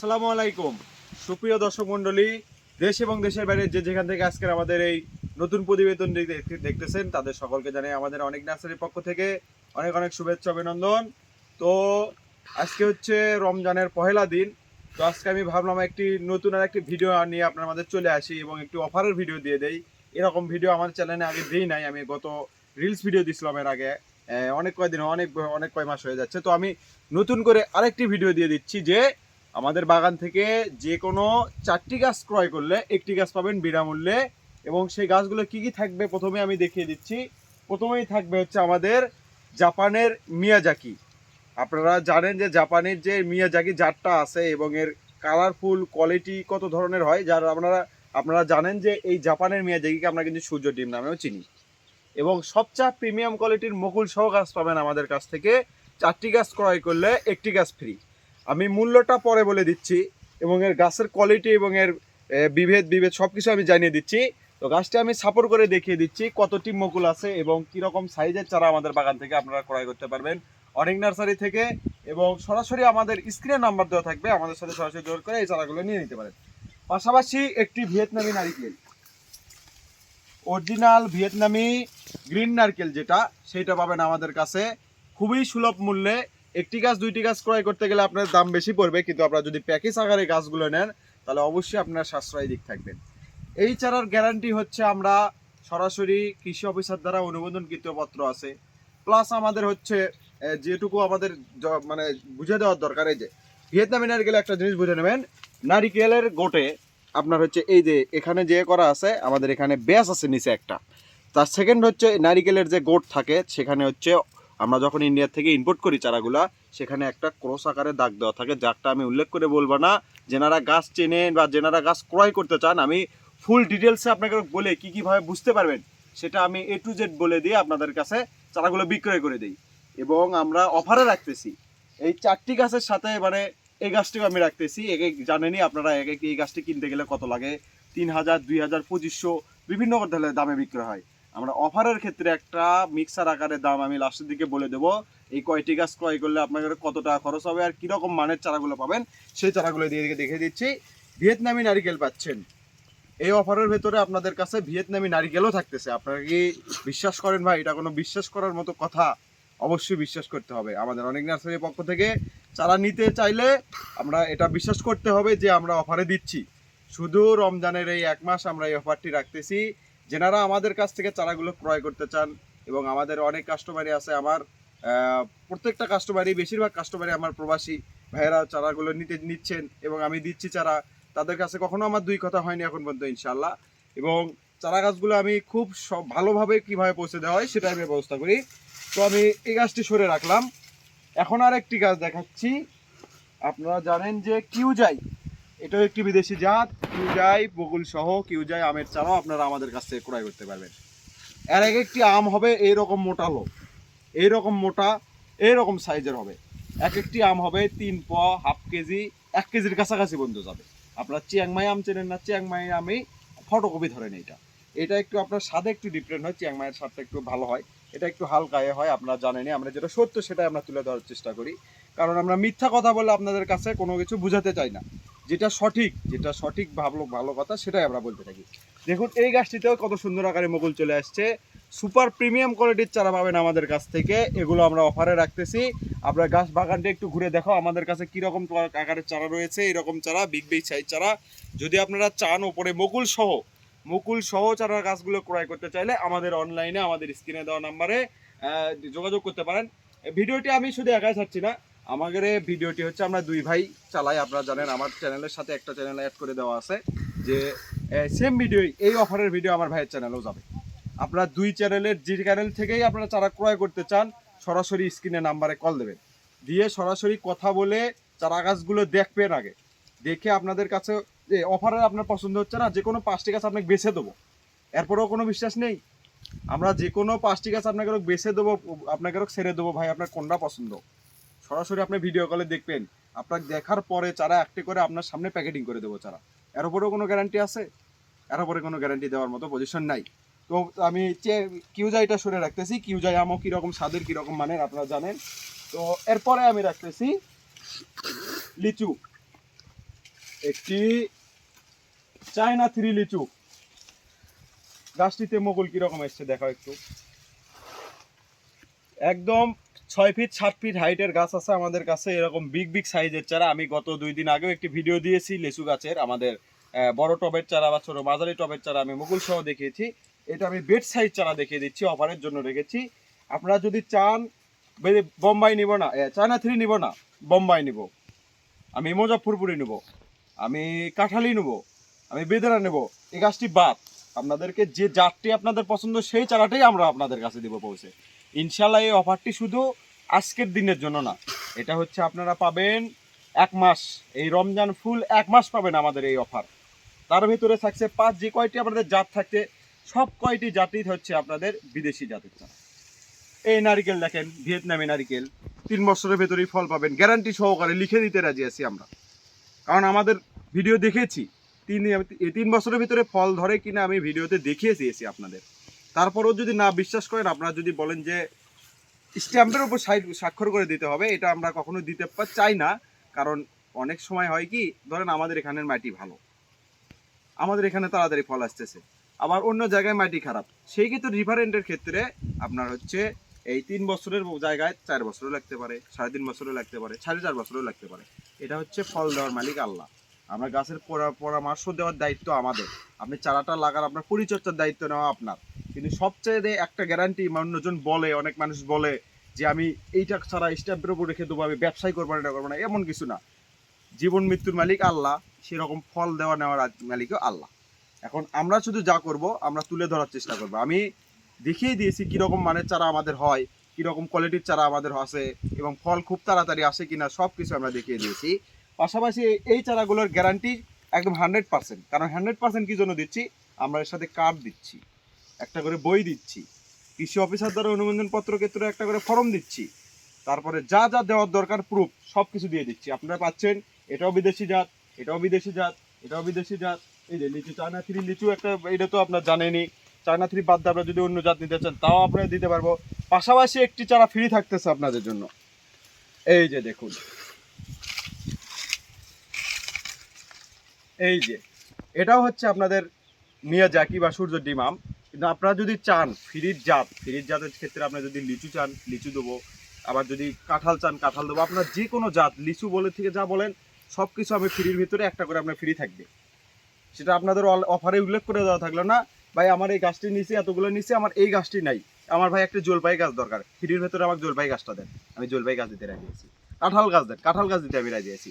আসসালামু আলাইকুম। সুপ্রিয় দর্শক দেশ এবং দেশের বাইরে যে যেখান থেকে আজকের আমাদের এই নতুন প্রতিবেদন দেখতেছেন, তাদের সকলকে জানাই আমাদের অনেক নার্সারির পক্ষ থেকে অনেক অনেক শুভেচ্ছা, অভিনন্দন। তো আজকে হচ্ছে রমজানের পহেলা দিন। তো আজকে আমি ভাবলাম একটি নতুন আর একটি ভিডিও নিয়ে আপনার আমাদের চলে আসি এবং একটি অফারের ভিডিও দিয়ে দেই। এরকম ভিডিও আমার চ্যানেলে আগে দিই নাই, আমি গত রিলস ভিডিও দিছিলাম এর আগে। অনেক কয়দিন, অনেক অনেক কয় মাস হয়ে যাচ্ছে। তো আমি নতুন করে আরেকটি ভিডিও দিয়ে দিচ্ছি যে আমাদের বাগান থেকে যে কোনো চারটি গাছ ক্রয় করলে একটি গাছ পাবেন বিনামূল্যে। এবং সেই গাছগুলো কি কি থাকবে প্রথমে আমি দেখিয়ে দিচ্ছি। প্রথমেই থাকবে হচ্ছে আমাদের জাপানের মিয়াজাকি। আপনারা জানেন যে জাপানের যে মিয়াজাকি জাতটা আছে এবং এর কালারফুল কোয়ালিটি কত ধরনের হয়, যার আপনারা আপনারা জানেন যে এই জাপানের মিয়াজাকিকে আমরা কিন্তু সূর্য ডিম নামেও চিনি। এবং সবচেয়ে প্রিমিয়াম কোয়ালিটির মুকুল সহ গাছ পাবেন আমাদের কাছ থেকে। চারটি গাছ ক্রয় করলে একটি গাছ ফ্রি আমি মূল্যটা পরে বলে দিচ্ছি এবং এর গাছের কোয়ালিটি এবং এর বিভেদ বিভেদ সব কিছু আমি জানিয়ে দিচ্ছি। তো গাছটা আমি সাপোর্ট করে দেখিয়ে দিচ্ছি কতটি মুকুল আছে এবং কীরকম সাইজের চারা আমাদের বাগান থেকে আপনারা ক্রয় করতে পারবেন। অনেক নার্সারি থেকে এবং সরাসরি আমাদের স্ক্রিনে নাম্বার দেওয়া থাকবে, আমাদের সাথে সরাসরি যোগাযোগ করে এই চারাগুলো নিয়ে নিতে পারেন। পাশাপাশি একটি ভিয়েতনামি নারিকেল। অরিজিনাল ভিয়েতনামি গ্রিন নারকেল যেটা, সেটা পাবেন আমাদের কাছে। খুবই সুলভ মূল্যে একটি গাছ, দুইটি গাছ ক্রয় করতে গেলে আপনার দাম বেশি পড়বে, কিন্তু আপনারা যদি প্যাকেজ আকারে গাছগুলো নেন, তাহলে অবশ্যই আপনার সাশ্রয় দিক থাকবেন এই চারার গ্যারান্টি হচ্ছে আমরা সরাসরি কৃষি অফিসার দ্বারা অনুমোদনকৃত পত্র আছে। প্লাস আমাদের হচ্ছে যেটুকু আমাদের মানে বুঝে দেওয়ার দরকার, এই যে ভিয়েতনামি নারিকেলে একটা জিনিস বুঝে নেবেন, নারিকেলের গোটে আপনার হচ্ছে এই যে এখানে যে করা আছে, আমাদের এখানে ব্যাস আছে নিচে একটা। তার সেকেন্ড হচ্ছে, নারিকেলের যে গোট থাকে, সেখানে হচ্ছে আমরা যখন ইন্ডিয়া থেকে ইম্পোর্ট করি চারাগুলা, সেখানে একটা ক্রস আকারে দাগ দেওয়া থাকে যাকটা আমি উল্লেখ করে বলব না। যেনারা গাছ চেনেন বা যেনারা গাছ ক্রয় করতে চান, আমি ফুল ডিটেলসে আপনাকে বলে কি কীভাবে বুঝতে পারবেন, সেটা আমি এ টু জেড বলে দিয়ে আপনাদের কাছে চারাগুলো বিক্রয় করে দিই। এবং আমরা অফারে রাখতেছি। এই চারটি গাছের সাথে মানে এই গাছটিও আমি রাখতেছি। এক এক জানেনই আপনারা এক এক এই গাছটি কিনতে গেলে কত লাগে? তিন হাজার, দুই হাজার, পঁচিশশো, বিভিন্ন দামে বিক্রয় হয়। আমরা অফারের ক্ষেত্রে একটা মিক্সার আকারের দাম আমি লাস্টের দিকে বলে দেবো। এই কয়টি গাছ ক্রয় করলে আপনাদের কত টাকা খরচ হবে আর কীরকম মানের চারাগুলো পাবেন, সেই চারাগুলো দিয়ে দেখে দিচ্ছি। ভিয়েতনামি নারিকেল পাচ্ছেন। এই অফারের ভেতরে আপনাদের কাছে ভিয়েতনামি নারিকেলও থাকতেছে। আপনারা কি বিশ্বাস করেন ভাই? এটা কোনো বিশ্বাস করার মতো কথা? অবশ্যই বিশ্বাস করতে হবে। আমাদের অনেক নার্সারির পক্ষ থেকে চারা নিতে চাইলে আমরা এটা বিশ্বাস করতে হবে যে আমরা অফারে দিচ্ছি। শুধু রমজানের এই এক মাস আমরা এই অফারটি রাখতেছি। যেনারা আমাদের কাছ থেকে চারাগুলো ক্রয় করতে চান এবং আমাদের অনেক কাস্টমারই আছে আমার প্রত্যেকটা কাস্টমারই বেশিরভাগ কাস্টমারই আমার প্রবাসী ভাইয়েরা চারাগুলো নিতে নিচ্ছেন এবং আমি দিচ্ছি চারা। তাদের কাছে কখনো আমার দুই কথা হয়নি এখন পর্যন্ত ইনশাল্লাহ এবং চারা গাছগুলো আমি খুব ভালোভাবে কীভাবে পৌঁছে দেওয়া হয় সেটা আমি ব্যবস্থা করি। তো আমি এই গাছটি সরে রাখলাম। এখন আর একটি গাছ দেখাচ্ছি। আপনারা জানেন যে কিউজাই এটাও একটি বিদেশি জাত। কিউজাই বকুল সহ কিউজাই আমের চারাও আপনারা আমাদের কাছ থেকে ক্রয় করতে পারবেন। এর এক একটি আম হবে, এইরকম মোটালো এইরকম মোটা, এইরকম সাইজের হবে। এক একটি আম হবে তিন প, হাফ কেজি, এক কেজির কাছাকাছি বন্ধু যাবে। আপনার চিয়াংমাই আম চেনেন না, চিয়াংমাই আমি ফটোকপি ধরেন এইটা। এটা একটু আপনার স্বাদে একটু ডিফারেন্ট হয়, চিয়াংমাইয়ের স্বাদটা একটু ভালো হয়। এটা একটু হালকা এ হয়, আপনারা জানেনই আমরা যেটা সত্য, সেটাই আমরা তুলে ধরার চেষ্টা করি। কারণ আমরা মিথ্যা কথা বলে আপনাদের কাছে কোনো কিছু বোঝাতে চাই না। যেটা সঠিক যেটা সঠিক ভালো ভালো কথা, সেটাই আমরা বলতে থাকি। দেখুন, এই গাছটিতেও কত সুন্দর আকারে মুকুল চলে আসছে। সুপার প্রিমিয়াম কোয়ালিটির চারা পাবেন আমাদের কাছ থেকে। এগুলো আমরা অফারে রাখতেছি। আপনার গাছ বাগানটা একটু ঘুরে দেখো আমাদের কাছে কীরকম আকারের চারা রয়েছে, এরকম চারা বিগ বিগ সাইজ চারা। যদি আপনারা চান ওপরে মুকুল সহ মুকুল সহ চারার গাছগুলো ক্রয় করতে চাইলে আমাদের অনলাইনে আমাদের স্ক্রিনে দেওয়া নাম্বারে যোগাযোগ করতে পারেন। ভিডিওটি আমি শুধু একাই ছাড়ছি না আমাদের ভিডিওটি হচ্ছে আমরা দুই ভাই চালাই, আপনারা জানেন আমার চ্যানেলের সাথে একটা চ্যানেল অ্যাড করে দেওয়া আছে, যে সেম ভিডিও এই অফারের ভিডিও আমার ভাইয়ের চ্যানেলেও যাবে। আপনারা দুই চ্যানেলের যে চ্যানেল থেকেই আপনারা চারা ক্রয় করতে চান, সরাসরি স্ক্রিনে নাম্বারে কল দেবেন। দিয়ে সরাসরি কথা বলে চারা গাছগুলো দেখবেন আগে। দেখে আপনাদের কাছে, যে অফারে আপনার পছন্দ হচ্ছে না যে কোনো পাঁচটি গাছ আপনাকে বেছে দেবো। এরপরেও কোনো বিশ্বাস নেই? আমরা যে কোনো পাঁচটি গাছ আপনাকে বেছে দেবো, আপনাকে ছেড়ে দেবো, ভাই, আপনার কোনটা পছন্দ? সরাসরি আপনি ভিডিও কলে দেখবেন। আপনার দেখার পরে চারা একটি করে আপনার সামনে প্যাকেটিং করে দেবো চারা। এর উপরেও কোনো গ্যারান্টি আছে? এর উপরে কোনো গ্যারান্টি দেওয়ার মতো পজিশন নাই। তো আমি কিউজাইটা সরে রাখতেছি, কিউজাই আমও কীরকম, স্বাদের কীরকম মানের আপনারা জানেন। তো এরপরে আমি রাখতেছি লিচু। একটি চায়না থ্রি লিচু। গাছটিতে মোগল কীরকম এসছে দেখো একটু। একদম ছয় ফিট সাত ফিট হাইটের গাছ আছে আমাদের কাছে, এরকম বিগ বিগ সাইজের চারা। আমি গত দুই দিন আগেও একটি ভিডিও দিয়েছি, লেচু গাছের, আমাদের বড় টবের চারা বা ছোট মাঝারি টবের চারা আমি মুকুল সহ দেখিয়েছি। এটা আমি বেড সাইজ চারা দেখিয়ে দিচ্ছি অফারের জন্য রেখেছি। আপনারা যদি চান বোম্বাই নিব না চায়না থ্রি নিব না, বোম্বাই নিব। আমি মুজফ্ফরপুরি নেব, আমি কাঁঠালি নেব, আমি বেদেরা নেব, এই গাছটি বাদ। আপনাদেরকে যে জাতটি আপনাদের পছন্দ, সেই চারাটাই আমরা আপনাদের কাছে দিব পৌঁছে। ইনশাল্লাহ এই অফারটি শুধু আজকের দিনের জন্য না, এটা হচ্ছে আপনারা পাবেন এক মাস, এই রমজান ফুল এক মাস পাবেন আমাদের এই অফার তার ভিতরে থাকছে পাঁচ, যে কয়টি আপনাদের জাত থাকছে, সব কয়টি জাতি হচ্ছে আপনাদের বিদেশি জাতের এই নারিকেল দেখেন, ভিয়েতনামি নারিকেল, তিন বছরের ভেতরেই ফল পাবেন। গ্যারান্টি সহকারে লিখে দিতে রাজি আছি আমরা। কারণ আমাদের ভিডিও দেখেছি, তিন তিন বছরের ভিতরে ফল ধরে কিনা আমি ভিডিওতে দেখিয়ে দিয়েছি আপনাদের। তারপরেও যদি না বিশ্বাস করেন, আপনারা যদি বলেন যে স্ট্যাম্পের উপর স্বাক্ষর করে দিতে হবে, এটা আমরা কখনো দিতে চাই না। কারণ অনেক সময় হয় কি, ধরেন আমাদের এখানের মাটি ভালো। আমাদের এখানে তাড়াতাড়ি ফল আসতেছে। আবার অন্য জায়গায় মাটি খারাপ। সেই ক্ষেত্রে রিফারেন্টের ক্ষেত্রে আপনার হচ্ছে এই তিন বছরের জায়গায় চার বছরও লাগতে পারে, সাড়ে তিন বছরও লাগতে পারে, সাড়ে চার বছরও লাগতে পারে। এটা হচ্ছে ফল দেওয়ার মালিক আল্লাহ। আমরা গাছের পরা- পরামর্শ দেওয়ার দায়িত্ব আমাদের। আপনি চারাটা লাগার আপনার পরিচর্যার দায়িত্ব নেওয়া আপনার। কিন্তু সবচেয়ে একটা গ্যারান্টি অন্যজন বলে, অনেক মানুষ বলে যে আমি এইটা ছাড়া স্ট্যাম্পের উপর রেখে দেবো, আমি ব্যবসায় করব না, এটা করব না, এমন কিছু না। জীবন মৃত্যুর মালিক আল্লাহ, সেরকম ফল দেওয়া নেওয়ার মালিকও আল্লাহ। এখন আমরা শুধু যা করব, আমরা তুলে ধরার চেষ্টা করব। আমি দেখিয়ে দিয়েছি কীরকম মানের চারা আমাদের হয়, কীরকম কোয়ালিটির চারা আমাদের আছে এবং ফল খুব তাড়াতাড়ি আসে কিনা সব কিছু আমরা দেখিয়ে দিয়েছি। পাশাপাশি এই- চারাগুলোর গ্যারান্টি একদম হান্ড্রেড পার্সেন্ট কারণ হান্ড্রেড পার্সেন্ট কী জন্য দিচ্ছি? আমরা এর সাথে কার্ড দিচ্ছি, একটা করে বই দিচ্ছি, কৃষি অফিসার দ্বারা অনুমোদন পত্র ক্ষেত্রে একটা করে ফর্ম দিচ্ছি, তারপরে যা যা দেওয়ার দরকার প্রুফ সব কিছু দিয়ে দিচ্ছি। আপনারা পাচ্ছেন, এটাও বিদেশি জাত, এটাও বিদেশি জাত, এটাও বিদেশি জাত। এই যে লিচু, চায়না থ্রি লিচু একটা, এটা তো আপনার জানেনই। চায়না থ্রি বাদ দিয়ে আপনারা যদি অন্য জাত নিতে চান, তাও আপনারা দিতে পারব। পাশাপাশি একটি চারা ফ্রি থাকতেছে আপনাদের জন্য। এই যে দেখুন এই যে, এটাও হচ্ছে আপনাদের মিয়া জাকি বা সূর্য ডিমাম কিন্তু আপনারা যদি চান, ফ্রির জাত, ফ্রির জাতের ক্ষেত্রে আপনারা যদি লিচু চান, লিচু দেবো। আবার যদি কাঁঠাল চান, কাঁঠাল দেবো। আপনার যে কোনো জাত, লিচু বলে থেকে যা বলেন সব কিছু আমি ফ্রির ভিতরে একটা করে আপনার ফ্রি থাকবে। সেটা আপনাদের অফারে উল্লেখ করে দেওয়া থাকল না, ভাই, আমার এই গাছটি নিচে, এতগুলো নিচে, আমার এই গাছটি নাই। আমার ভাই একটা জলপাই গাছ দরকার। ফ্রির ভেতরে আমাকে জলপাই গাছটা দেন। আমি জলপাই গাছ দিতে রাজি আছি। কাঁঠাল গাছ দেন, কাঁঠাল গাছ দিতে আমি রাজি আছি।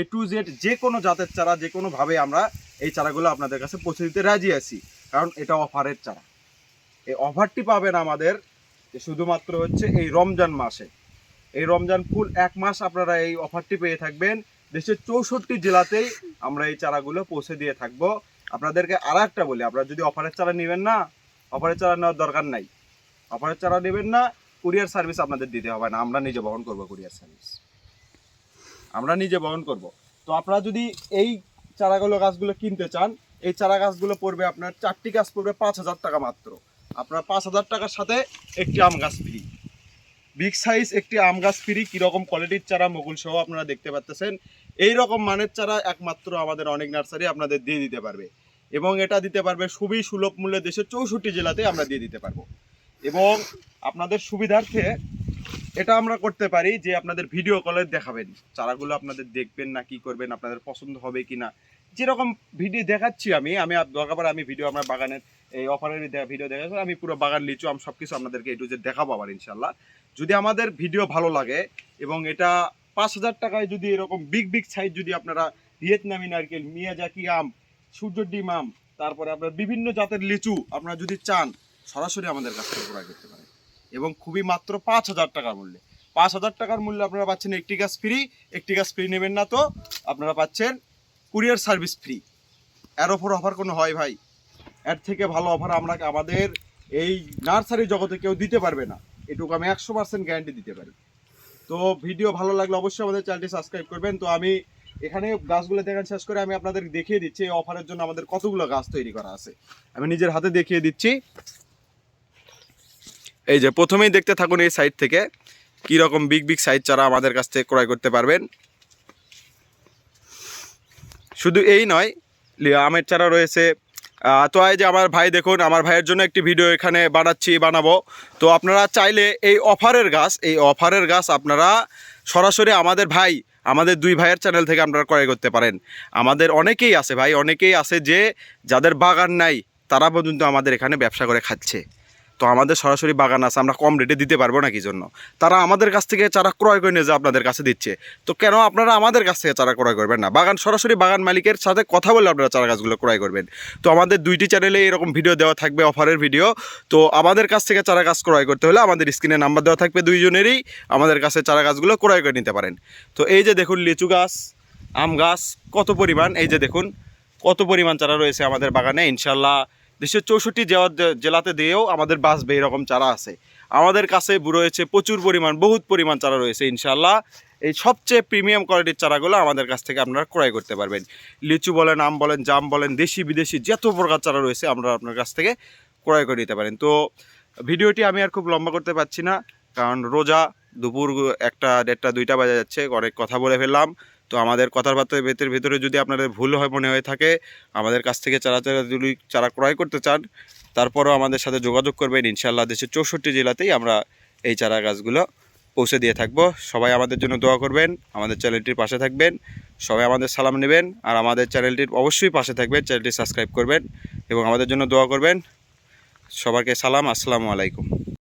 এ টু জেড যে কোনো জাতের চারা যে কোনোভাবে আমরা এই চারাগুলো আপনাদের কাছে পৌঁছে দিতে রাজি আছি। কারণ এটা অফারের চারা। এই অফারটি পাবেন আমাদের শুধুমাত্র হচ্ছে এই রমজান মাসে। এই রমজান ফুল এক মাস আপনারা এই অফারটি পেয়ে থাকবেন। দেশের চৌষট্টি জেলাতেই আমরা এই চারাগুলো পৌঁছে দিয়ে থাকব। আপনাদেরকে আর একটা বলি, আপনারা যদি অফারের চারা নেবেন না অফারের চারা নেওয়ার দরকার নাই। অফারের চারা নেবেন না কুরিয়ার সার্ভিস আপনাদের দিতে হবে না, আমরা নিজে বহন করব কুরিয়ার সার্ভিস আমরা নিজে বহন করব। তো আপনারা যদি এই চারাগুলো গাছগুলো কিনতে চান, এই চারা গাছগুলো পড়বে আপনার, চারটি গাছ পড়বে পাঁচ হাজার টাকা মাত্র। আপনার পাঁচ হাজার টাকার সাথে একটি আম গাছ ফ্রি বিগ সাইজ একটি আম গাছ ফ্রি কীরকম কোয়ালিটির চারা মুকুল সহ আপনারা দেখতে পাচ্ছেন এই রকম মানের চারা একমাত্র আমাদের অনেক নার্সারি আপনাদের দিয়ে দিতে পারবে। এবং এটা দিতে পারবে খুবই সুলভ মূল্যে দেশের চৌষট্টি জেলাতে আমরা দিয়ে দিতে পারব। এবং আপনাদের সুবিধার্থে এটা আমরা করতে পারি যে আপনাদের ভিডিও কলে দেখাবেন। চারাগুলো আপনাদের দেখবেন না, কি করবেন, আপনাদের পছন্দ হবে কি না যেরকম ভিডিও দেখাচ্ছি আমি আমি দরকার আমি ভিডিও আমার বাগানের, এই অফারের ভিডিও দেখাচ্ছি, আমি পুরো বাগান, লিচু, আমি সব কিছু আপনাদেরকে একটু যে দেখাবো আবার ইনশাল্লাহ যদি আমাদের ভিডিও ভালো লাগে এবং এটা পাঁচ হাজার টাকায় যদি এরকম বিগ বিগ সাইজ যদি আপনারা ভিয়েতনামি নারকেল, মিয়াজাকি আম সূর্য ডিম আম, তারপরে আপনার বিভিন্ন জাতের লিচু আপনারা যদি চান, সরাসরি আমাদের কাছ থেকে করতে এবং খুবই মাত্র পাঁচ হাজার টাকার মূল্যে। পাঁচ হাজার টাকার মূল্যে আপনারা পাচ্ছেন একটি গাছ ফ্রি, একটি গাছ ফ্রি নেবেন না তো, আপনারা পাচ্ছেন কুরিয়ার সার্ভিস ফ্রি। এর ওপর অফার কোনো হয় ভাই? এর থেকে ভালো অফার আমরা আমাদের এই নার্সারি জগতে কেউ দিতে পারবে না। এটুকু আমি একশো পার্সেন্ট গ্যারান্টি দিতে পারি। তো ভিডিও ভালো লাগলে অবশ্যই আমাদের চ্যানেলটি সাবস্ক্রাইব করবেন। তো আমি এখানে গাছগুলো দেখান শেষ করে আমি আপনাদের দেখিয়ে দিচ্ছি, এই অফারের জন্য আমাদের কতগুলো গাছ তৈরি করা আছে। আমি নিজের হাতে দেখিয়ে দিচ্ছি। এই যে প্রথমেই দেখতে থাকুন এই সাইড থেকে কি রকম বিগ বিগ সাইজ চারা আমাদের কাছ থেকে ক্রয় করতে পারবেন। শুধু এই নয় আমের চারা রয়েছে। তো এই যে আমার ভাই দেখুন, আমার ভাইয়ের জন্য একটি ভিডিও এখানে বানাচ্ছি, বানাবো। তো আপনারা চাইলে এই অফারের গাছ, এই অফারের গাছ আপনারা সরাসরি আমাদের ভাই, আমাদের দুই ভাইয়ের চ্যানেল থেকে আপনারা ক্রয় করতে পারেন। আমাদের অনেকেই আছে ভাই, অনেকেই আছে যে যাদের বাগান নাই, তারা পর্যন্ত আমাদের এখানে ব্যবসা করে খাচ্ছে। তো আমাদের সরাসরি বাগান আছে, আমরা কম রেটে দিতে পারব না কি জন্য? তারা আমাদের কাছ থেকে চারা ক্রয় করে নিয়ে যে আপনাদের কাছে দিচ্ছে। তো কেন আপনারা আমাদের কাছ থেকে চারা ক্রয় করবেন না? বাগান, সরাসরি বাগান মালিকের সাথে কথা বলে আপনারা চারা গাছগুলো ক্রয় করবেন। তো আমাদের দুইটি চ্যানেলে এরকম ভিডিও দেওয়া থাকবে অফারের ভিডিও তো আমাদের কাছ থেকে চারা গাছ ক্রয় করতে হলে আমাদের স্ক্রিনে নাম্বার দেওয়া থাকবে দুইজনেরই। আমাদের কাছে চারা গাছগুলো ক্রয় করে নিতে পারেন। তো এই যে দেখুন লিচু গাছ, আম গাছ, কত পরিমাণ? এই যে দেখুন, কত পরিমাণ চারা রয়েছে আমাদের বাগানে? ইনশাল্লাহ দেশের চৌষট্টি জেলা- জেলাতে দিয়েও আমাদের বাঁচবে এরকম চারা আছে। আমাদের কাছে রয়েছে প্রচুর পরিমাণ, বহুত পরিমাণ চারা রয়েছে ইনশাল্লাহ এই সবচেয়ে প্রিমিয়াম কোয়ালিটির চারাগুলো আমাদের কাছ থেকে আপনারা ক্রয় করতে পারবেন। লিচু বলেন, আম বলেন, জাম বলেন, দেশি, বিদেশি যত প্রকার চারা রয়েছে আমরা আপনার কাছ থেকে ক্রয় করে নিতে পারেন। তো ভিডিওটি আমি আর খুব লম্বা করতে পারছি না, কারণ রোজা দুপুর একটা দেড়টা, দুইটা বাজে যাচ্ছে, অনেক কথা বলে ফেললাম। তো আমাদের কথাবার্তার ভেতর, ভেতরে যদি আপনাদের ভুল হয়, মনে হয়ে থাকে, আমাদের কাছ থেকে চারা চারা যদি চারা ক্রয় করতে চান, তারপরও আমাদের সাথে যোগাযোগ করবেন। ইনশাল্লাহ দেশের চৌষট্টি জেলাতেই আমরা এই চারা গাছগুলো পৌঁছে দিয়ে থাকব। সবাই আমাদের জন্য দোয়া করবেন, আমাদের চ্যানেলটির পাশে থাকবেন, সবাই আমাদের সালাম নেবেন, আর আমাদের চ্যানেলটির অবশ্যই পাশে থাকবেন, চ্যানেলটি সাবস্ক্রাইব করবেন, এবং আমাদের জন্য দোয়া করবেন। সবাইকে সালাম, আসসালামু আলাইকুম।